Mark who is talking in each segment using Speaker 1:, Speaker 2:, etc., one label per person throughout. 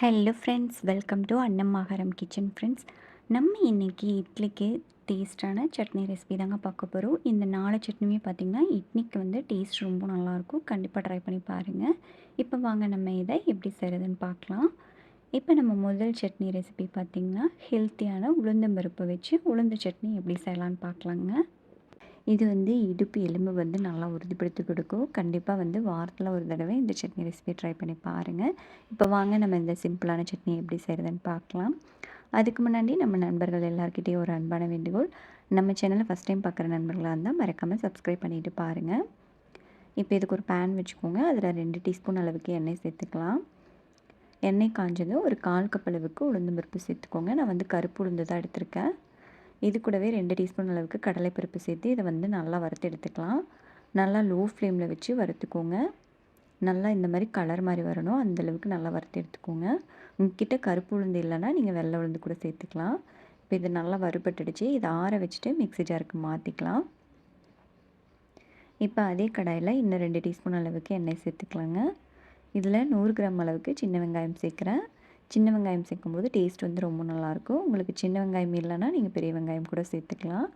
Speaker 1: Hello friends welcome to அன்னம்மாகாரம் kitchen friends நம்ம இன்றைக்கி இட்லிக்கு டேஸ்ட்டான சட்னி ரெசிபி தாங்க பார்க்க போகிறோம் இந்த நாலு சட்னியுமே பார்த்திங்கன்னா இட்லிக்கு வந்து டேஸ்ட் ரொம்ப நல்லாயிருக்கும். கண்டிப்பாக ட்ரை பண்ணி பாருங்கள் இப்போ வாங்க நம்ம இதை எப்படி செய்கிறதுன்னு பார்க்கலாம். இப்போ நம்ம முதல் சட்னி ரெசிபி பார்த்திங்கன்னா ஹெல்த்தியான உளுந்தம்பருப்பு வச்சு உளுந்து சட்னி எப்படி செய்யலான்னு பார்க்கலாங்க. இது வந்து இடுப்பு எலும்பு வந்து நல்லா உறுதிப்படுத்தி கொடுக்கும். கண்டிப்பாக வந்து வாரத்தில் ஒரு தடவை இந்த சட்னி ரெசிபி ட்ரை பண்ணி பாருங்கள் இப்போ வாங்க நம்ம இந்த சிம்பிளான சட்னி எப்படி செய்கிறதுன்னு பார்க்கலாம் அதுக்கு முன்னாடி நம்ம நண்பர்கள் எல்லாருக்கிட்டேயும் ஒரு அன்பான வேண்டுகோள். நம்ம சேனலை ஃபஸ்ட் டைம் பார்க்குற நண்பர்களாக இருந்தால் மறக்காமல் சப்ஸ்கிரைப் பண்ணிவிட்டு பாருங்கள் இப்போ இதுக்கு ஒரு பேன் வச்சுக்கோங்க. அதில் ரெண்டு டீஸ்பூன் அளவுக்கு எண்ணெய் சேர்த்துக்கலாம். எண்ணெய் காஞ்சதும் ஒரு கால் கப் அளவுக்கு உளுந்து பருப்பு சேர்த்துக்கோங்க. நான் வந்து கருப்பு உளுந்து தான் எடுத்திருக்கேன். இது கூடவே ரெண்டு டீஸ்பூன் அளவுக்கு கடலைப்பருப்பு சேர்த்து இதை வந்து நல்லா வறுத்து எடுத்துக்கலாம். நல்லா லோ ஃப்ளேமில் வச்சு வறுத்துக்கோங்க. நல்லா இந்த மாதிரி கலர் மாதிரி வரணும். அந்தளவுக்கு நல்லா வறுத்து எடுத்துக்கோங்க. உங்ககிட்ட கருப்பு உளுந்து இல்லைன்னா நீங்கள் வெள்ளை உளுந்து கூட சேர்த்துக்கலாம். இப்போ இது நல்லா வறுபட்டுடுச்சு. இதை ஆற வச்சுட்டு மிக்ஸி ஜாருக்கு மாற்றிக்கலாம் இப்போ அதே கடாயில் இன்னும் ரெண்டு டீஸ்பூன் அளவுக்கு எண்ணெய் சேர்த்துக்கலாங்க. இதில் நூறு கிராம் அளவுக்கு சின்ன வெங்காயம் சேர்க்குறேன். சின்ன வெங்காயம் சேர்க்கும்போது டேஸ்ட் வந்து ரொம்ப நல்லாயிருக்கும். உங்களுக்கு சின்ன வெங்காயம் இல்லைன்னா நீங்கள் பெரிய வெங்காயம் கூட சேர்த்துக்கலாம்.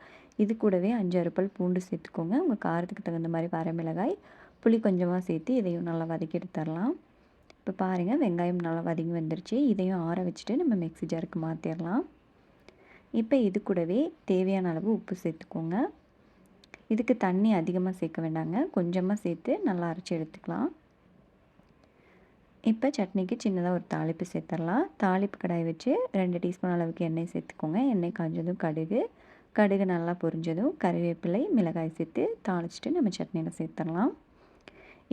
Speaker 1: இது கூடவே அஞ்சாறு பல் பூண்டு சேர்த்துக்கோங்க. உங்கள் காரத்துக்கு தகுந்த மாதிரி வரமிளகாய் புளி கொஞ்சமாக சேர்த்து இதையும் நல்லா வதக்கி எடுத்துடலாம். இப்போ பாருங்கள் வெங்காயம் நல்லா வதங்கி வந்துருச்சு. இதையும் ஆற வச்சுட்டு நம்ம மிக்ஸி ஜாருக்கு மாற்றிடலாம் இப்போ இது கூடவே தேவையான அளவு உப்பு சேர்த்துக்கோங்க. இதுக்கு தண்ணி அதிகமாக சேர்க்க வேண்டாங்க. கொஞ்சமாக சேர்த்து நல்லா அரைச்சி எடுத்துக்கலாம். இப்போ சட்னிக்கு சின்னதாக ஒரு தாளிப்பு சேர்த்துடலாம். தாளிப்பு கடாய் வச்சு ரெண்டு டீஸ்பூன் அளவுக்கு எண்ணெய் சேர்த்துக்கோங்க. எண்ணெய் காஞ்சதும் கடுகு. கடுகு நல்லா பொரிஞ்சதும் கறிவேப்பிலை மிளகாய் சேர்த்து தாளிச்சிட்டு நம்ம சட்னியில் சேர்த்துடலாம்.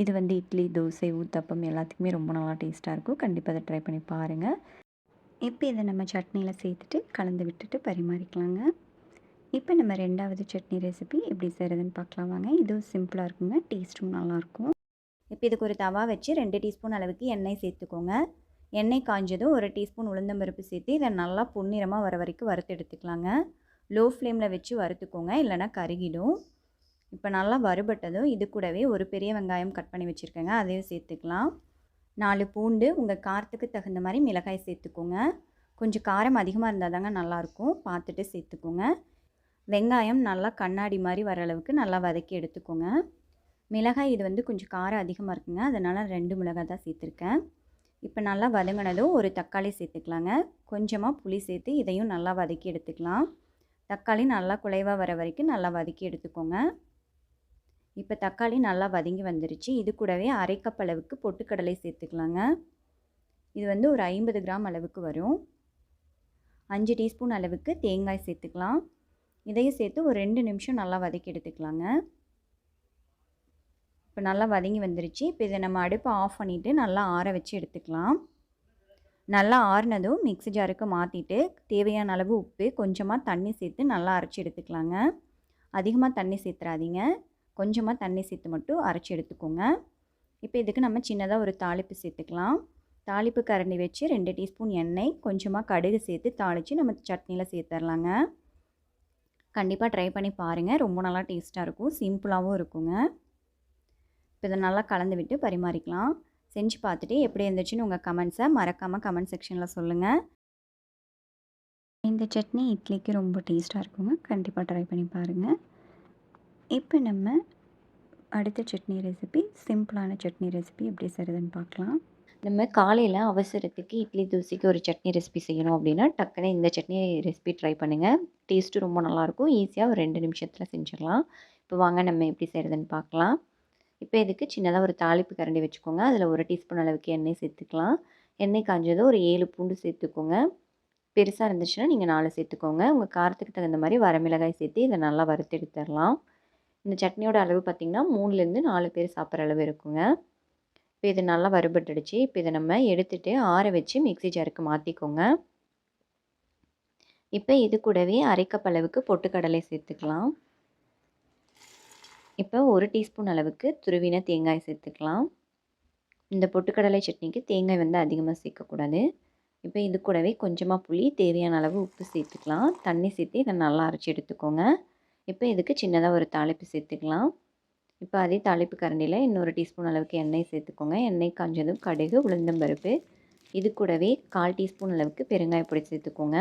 Speaker 1: இது வந்து இட்லி தோசை ஊத்தப்பம் எல்லாத்துக்குமே ரொம்ப நல்லா டேஸ்ட்டாக இருக்கும். கண்டிப்பாக அதை ட்ரை பண்ணி பாருங்கள் இப்போ இதை நம்ம சட்னியில் சேர்த்துட்டு கலந்து விட்டுட்டு பரிமாறிக்கலாங்க. இப்போ நம்ம ரெண்டாவது சட்னி ரெசிபி எப்படி செய்கிறதுன்னு பார்க்கலாம். வாங்க இதுவும் சிம்பிளாக இருக்குங்க. டேஸ்ட்டும் நல்லாயிருக்கும் இப்போ இதுக்கு ஒரு தவா வச்சு ரெண்டு டீஸ்பூன் அளவுக்கு எண்ணெய் சேர்த்துக்கோங்க. எண்ணெய் காஞ்சதும் ஒரு டீஸ்பூன் உளுந்தம்பருப்பு சேர்த்து இதை நல்லா பொன்னிறமாக வர வரைக்கும் வறுத்து எடுத்துக்கலாங்க. லோ ஃப்ளேமில் வச்சு வறுத்துக்கோங்க இல்லைனா கருகிடும். இப்போ நல்லா வறுபட்டதும் இது கூடவே ஒரு பெரிய வெங்காயம் கட் பண்ணி வச்சுருக்கேங்க அதையும் சேர்த்துக்கலாம். நாலு பூண்டு உங்கள் காரத்துக்கு தகுந்த மாதிரி மிளகாய் சேர்த்துக்கோங்க. கொஞ்சம் காரம் அதிகமாக இருந்தால் தாங்க நல்லாயிருக்கும் பார்த்துட்டு சேர்த்துக்கோங்க. வெங்காயம் நல்லா கண்ணாடி மாதிரி வர அளவுக்கு நல்லா வதக்கி எடுத்துக்கோங்க. மிளகாய் இது வந்து கொஞ்சம் காரம் அதிகமாக இருக்குங்க. அதனால் ரெண்டு மிளகாய் தான் சேர்த்துருக்கேன். இப்போ நல்லா வதங்கினதும் ஒரு தக்காளி சேர்த்துக்கலாங்க. கொஞ்சமாக புளி சேர்த்து இதையும் நல்லா வதக்கி எடுத்துக்கலாம். தக்காளி நல்லா குலைவாக வர வரைக்கும் நல்லா வதக்கி எடுத்துக்கோங்க. இப்போ தக்காளி நல்லா வதங்கி வந்துருச்சு. இது கூடவே அரைக்கப் அளவுக்கு பொட்டுக்கடலை சேர்த்துக்கலாங்க. இது வந்து ஒரு ஐம்பது கிராம் அளவுக்கு வரும். அஞ்சு டீஸ்பூன் அளவுக்கு தேங்காய் சேர்த்துக்கலாம். இதையும் சேர்த்து ஒரு ரெண்டு நிமிஷம் நல்லா வதக்கி எடுத்துக்கலாங்க. இப்போ நல்லா வதங்கி வந்துருச்சு. இப்போ இதை நம்ம அடுப்பை ஆஃப் பண்ணிவிட்டு நல்லா ஆற வச்சு எடுத்துக்கலாம். நல்லா ஆறுனதும் மிக்ஸி ஜாருக்கு மாற்றிட்டு தேவையான அளவு உப்பு கொஞ்சமாக தண்ணி சேர்த்து நல்லா அரைச்சி எடுத்துக்கலாங்க. அதிகமாக தண்ணி சேர்த்துறாதீங்க. கொஞ்சமாக தண்ணி சேர்த்து மட்டும் அரைச்சி எடுத்துக்கோங்க. இப்போ இதுக்கு நம்ம சின்னதாக ஒரு தாளிப்பு சேர்த்துக்கலாம். தாளிப்பு கரண்டி வச்சு ரெண்டு டீஸ்பூன் எண்ணெய் கொஞ்சமாக கடுகு சேர்த்து தாளித்து நம்ம சட்னியில் சேர்த்துடலாங்க கண்டிப்பாக ட்ரை பண்ணி பாருங்கள் ரொம்ப நல்லா டேஸ்ட்டாக இருக்கும். சிம்பிளாகவும் இருக்குங்க. இப்போ இதை நல்லா கலந்து விட்டு பரிமாறிக்கலாம். செஞ்சு பார்த்துட்டு எப்படி இருந்துச்சுன்னு உங்கள் கமெண்ட்ஸை மறக்காமல் கமெண்ட் செக்ஷனில் சொல்லுங்கள் இந்த சட்னி இட்லிக்கு ரொம்ப டேஸ்ட்டாக இருக்குங்க. கண்டிப்பாக ட்ரை பண்ணி பாருங்கள் இப்போ நம்ம அடுத்த சட்னி ரெசிபி சிம்பிளான சட்னி ரெசிபி எப்படி செய்கிறதுன்னு பார்க்கலாம். நம்ம காலையில் அவசரத்துக்கு இட்லி தோசைக்கு ஒரு சட்னி ரெசிபி செய்யணும் அப்படின்னா டக்குன்னு இந்த சட்னி ரெசிபி ட்ரை பண்ணுங்கள் டேஸ்ட்டு ரொம்ப நல்லாயிருக்கும் ஈஸியாக ஒரு ரெண்டு நிமிஷத்தில் செஞ்சிடலாம். இப்போ வாங்க நம்ம எப்படி செய்கிறதுன்னு பார்க்கலாம். இப்போ இதுக்கு சின்னதாக ஒரு தாளிப்பு கரண்டி வச்சுக்கோங்க. அதில் ஒரு டீஸ்பூன் அளவுக்கு எண்ணெய் சேர்த்துக்கலாம். எண்ணெய் காஞ்சதும் ஒரு ஏழு பூண்டு சேர்த்துக்கோங்க. பெருசாக இருந்துச்சுன்னா நீங்கள் நாலு சேர்த்துக்கோங்க. உங்கள் காரத்துக்கு தகுந்த மாதிரி வரமிளகாய் சேர்த்து இதை நல்லா வறுத்து எடுத்துடலாம். இந்த சட்னியோட அளவு பார்த்திங்கன்னா மூணுலேருந்து நாலு பேர் சாப்பிட்ற அளவு இருக்குங்க. இப்போ இது நல்லா வறுபட்டுடுச்சு. இப்போ இதை நம்ம எடுத்துகிட்டு ஆற வச்சு மிக்சி ஜாருக்கு மாற்றிக்கோங்க இப்போ இது கூடவே அரைக்கப்பளவுக்கு பொட்டுக்கடலை சேர்த்துக்கலாம். இப்போ ஒரு டீஸ்பூன் அளவுக்கு துருவின தேங்காய் சேர்த்துக்கலாம். இந்த பொட்டுக்கடலை சட்னிக்கு தேங்காய் வந்து அதிகமாக சேர்க்கக்கூடாது. இப்போ இது கூடவே கொஞ்சமாக புளி தேவையான அளவு உப்பு சேர்த்துக்கலாம். தண்ணி சேர்த்து இதை நல்லா அரைச்சி எடுத்துக்கோங்க. இப்போ இதுக்கு சின்னதாக ஒரு தாளிப்பு சேர்த்துக்கலாம். இப்போ அதே தாளிப்பு கரண்டியில் இன்னொரு டீஸ்பூன் அளவுக்கு எண்ணெய் சேர்த்துக்கோங்க. எண்ணெய் காஞ்சதும் கடுகு உளுந்தம்பருப்பு. இது கூடவே கால் டீஸ்பூன் அளவுக்கு பெருங்காய பொடி சேர்த்துக்கோங்க.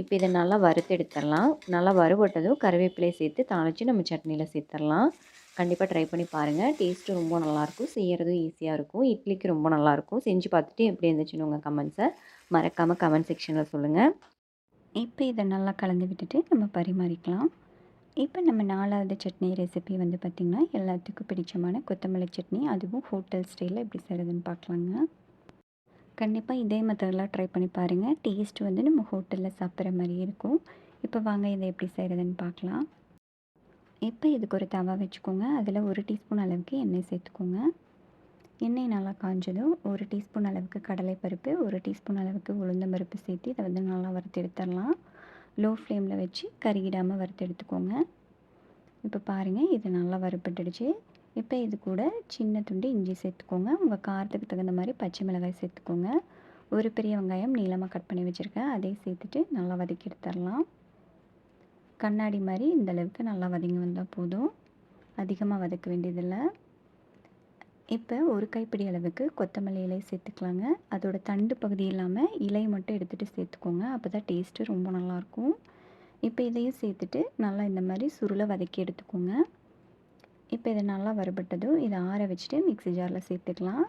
Speaker 1: இப்போ இதை நல்லா வறுத்து எடுத்துடலாம். நல்லா வறுபட்டதும் கருவேப்பிலை சேர்த்து தாளித்து நம்ம சட்னியில் சேர்த்துடலாம். கண்டிப்பாக ட்ரை பண்ணி பாருங்கள் டேஸ்ட்டு ரொம்ப நல்லாயிருக்கும். செய்கிறதும் ஈஸியாக இருக்கும். இட்லிக்கு ரொம்ப நல்லாயிருக்கும். செஞ்சு பார்த்துட்டு எப்படி இருந்துச்சுன்னு உங்கள் கமெண்ட்ஸை மறக்காமல் கமெண்ட் செக்ஷனில் சொல்லுங்கள் இப்போ இதை நல்லா கலந்து விட்டுட்டு நம்ம பரிமாறிக்கலாம். இப்போ நம்ம நாலாவது சட்னி ரெசிபி வந்து பார்த்திங்கன்னா எல்லாத்துக்கும் பிடிச்சமான கொத்தமல்லி சட்னி. அதுவும் ஹோட்டல் ஸ்டைலில் எப்படி செய்கிறதுன்னு பார்க்கலாங்க. கண்டிப்பாக இதே மெத்தடெலாம் ட்ரை பண்ணி பாருங்கள் டேஸ்ட் வந்து நம்ம ஹோட்டலில் சாப்பிட்ற மாதிரி இருக்கும். இப்போ வாங்க இதை எப்படி செய்கிறதுன்னு பார்க்கலாம். இப்போ இதுக்கு ஒரு தவா வச்சுக்கோங்க. அதில் ஒரு டீஸ்பூன் அளவுக்கு எண்ணெய் சேர்த்துக்கோங்க. எண்ணெய் நல்லா காஞ்சதும் ஒரு டீஸ்பூன் அளவுக்கு கடலைப்பருப்பு ஒரு டீஸ்பூன் அளவுக்கு உளுந்தம்பருப்பு சேர்த்து இதை வந்து நல்லா வறுத்து எடுத்துடலாம். லோ ஃப்ளேமில் வச்சு கருகிடாமல் வறுத்து எடுத்துக்கோங்க. இப்போ பாருங்கள் இது நல்லா வறுப்பட்டுடுச்சு இப்போ இது கூட சின்ன துண்டு இஞ்சி சேர்த்துக்கோங்க. உங்கள் காரத்துக்கு தகுந்த மாதிரி பச்சை மிளகாய் சேர்த்துக்கோங்க. ஒரு பெரிய வெங்காயம் நீளமாக கட் பண்ணி வச்சுருக்கேன். அதையும் சேர்த்துட்டு நல்லா வதக்கி எடுத்துடலாம். கண்ணாடி மாதிரி இந்த அளவுக்கு நல்லா வதங்கி வந்தால் போதும். அதிகமாக வதக்க வேண்டியதில்லை. இப்போ ஒரு கைப்பிடி அளவுக்கு கொத்தமல்லி இலை சேர்த்துக்கலாங்க. அதோட தண்டு பகுதி இல்லாமல் இலை மட்டும் எடுத்துகிட்டு சேர்த்துக்கோங்க. அப்போ தான் டேஸ்ட்டு ரொம்ப நல்லாயிருக்கும் இப்போ இதையும் சேர்த்துட்டு நல்லா இந்த மாதிரி சுருளை வதக்கி எடுத்துக்கோங்க. இப்போ இது நல்லா வறுபட்டதும் இதை ஆற வச்சுட்டு மிக்ஸி ஜாரில் சேர்த்துக்கலாம்.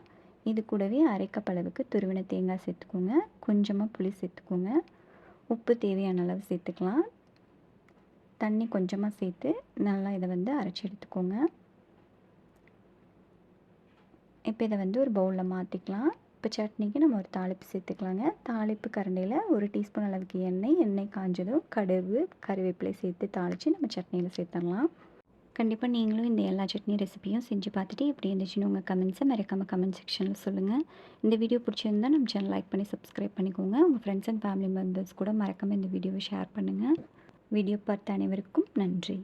Speaker 1: இது கூடவே அரைக்கப்பளவுக்கு துருவின தேங்காய் சேர்த்துக்கோங்க. கொஞ்சமாக புளி சேர்த்துக்கோங்க. உப்பு தேவையான அளவு சேர்த்துக்கலாம். தண்ணி கொஞ்சமாக சேர்த்து நல்லா இதை வந்து அரைச்சி எடுத்துக்கோங்க. இப்போ இதை வந்து ஒரு பவுலில் மாற்றிக்கலாம் இப்போ சட்னிக்கு நம்ம ஒரு தாளிப்பு சேர்த்துக்கலாங்க. தாளிப்பு கரண்டியில் ஒரு டீஸ்பூன் அளவுக்கு எண்ணெய் எண்ணெய் காஞ்சதும் கடுகு கருவேப்பிலை சேர்த்து தாளித்து நம்ம சட்னியில் சேர்த்துடலாம். கண்டிப்பாக நீங்களும் இந்த எல்லா சட்னி ரெசிபியும் செஞ்சு பார்த்துட்டு எப்படி இருந்துச்சுன்னு உங்கள் கமெண்ட்ஸை மறக்காமல் கமெண்ட் செக்ஷனில் சொல்லுங்கள் இந்த வீடியோ பிடிச்சிருந்தால் நம்ம சேனல் லைக் பண்ணி சப்ஸ்கிரைப் பண்ணிக்கோங்க. உங்கள் ஃப்ரெண்ட்ஸ் அண்ட் ஃபேமிலி மெம்பர்ஸ் கூட மறக்காமல் இந்த வீடியோவை ஷேர் பண்ணுங்கள் வீடியோ பார்த்த அனைவருக்கும் நன்றி.